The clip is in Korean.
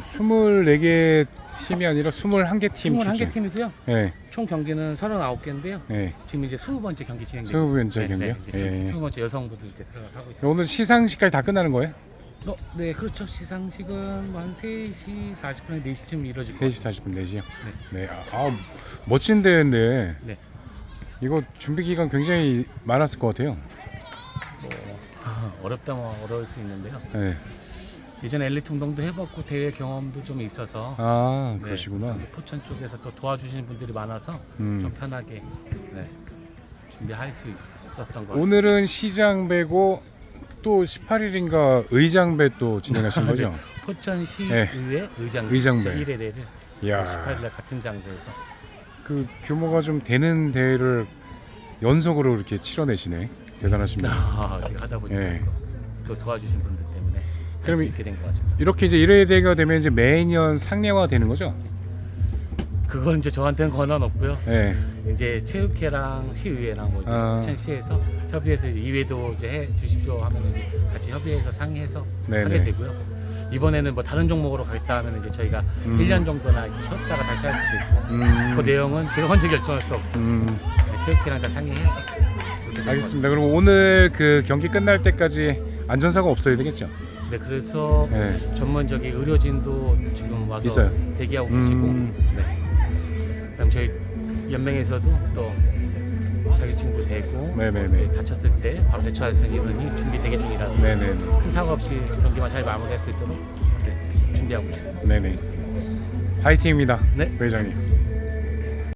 24개 팀이 아니라 21개 팀 21개 출전. 팀이고요. 예. 총 경기는 39개인데요. 예. 지금 이제 20번째 경기 진행되고 20번째 경기요? 예. 20번째 여성분들 이제 들어가고 있습니다. 오늘 시상식까지 다 끝나는 거예요? 어, 네, 그렇죠. 시상식은 뭐한 3시 40분에 4시쯤 이루어질 것 3시 40분 4시요? 네. 아, 아, 멋진 대회인데 네. 이거 준비 기간 굉장히 많았을 것 같아요. 같아요. 어렵다 면 어려울 수 있는데요. 네. 예전에 엘리트 운동도 해봤고 대회 경험도 좀 있어서 아, 네, 그러시구나. 포천 쪽에서 또 도와주시는 분들이 많아서 음. 좀 편하게 네, 준비할 수 있었던 것 같습니다. 오늘은 시장 배고 또 18일인가 의장 배 또 진행하신 거죠? 포천 시의회 네. 의장 의장배. 제1회 대회를 이야. 18일날 같은 장소에서 그 규모가 좀 되는 대회를 연속으로 이렇게 치러내시네. 대단하십니다. 아, 이렇게 하다 보니까 예. 또, 또 도와주신 분들 그럼 수 이- 있게 된 것 같습니다. 이렇게 이제 1회 대회가 되면 이제 매년 상례화 되는 거죠? 그건 이제 저한테는 권한 없고요. 네. 이제 체육회랑 시의회랑 뭐 이제 아. 포천시에서 협의해서 이제 이회도 이제 해 주십시오 하면 이제 같이 협의해서 상의해서 네네. 하게 되고요. 이번에는 뭐 다른 종목으로 가겠다 하면 이제 저희가 음. 1년 정도나 이렇게 쉬었다가 다시 할 수도 있고 음. 그 내용은 제가 혼자 결정할 수 없고 음. 네, 체육회랑 다 상의해서 그렇게 된 알겠습니다. 그럼 오늘 그 경기 끝날 때까지 안전사고 없어야 되겠죠? 거죠. 네, 그래서 네. 전문적인 의료진도 지금 와서 있어요? 대기하고 음. 계시고 네. 그다음 저희 연맹에서도 또 자격증도 되고 네네네. 또 다쳤을 때 바로 대처할 수 있는 인원이 준비 대기 중이라서 네네. 큰 사고 없이 경기만 잘 마무리할 수 있도록 네, 준비하고 있습니다. 네네. 파이팅입니다. 네. 부회장님.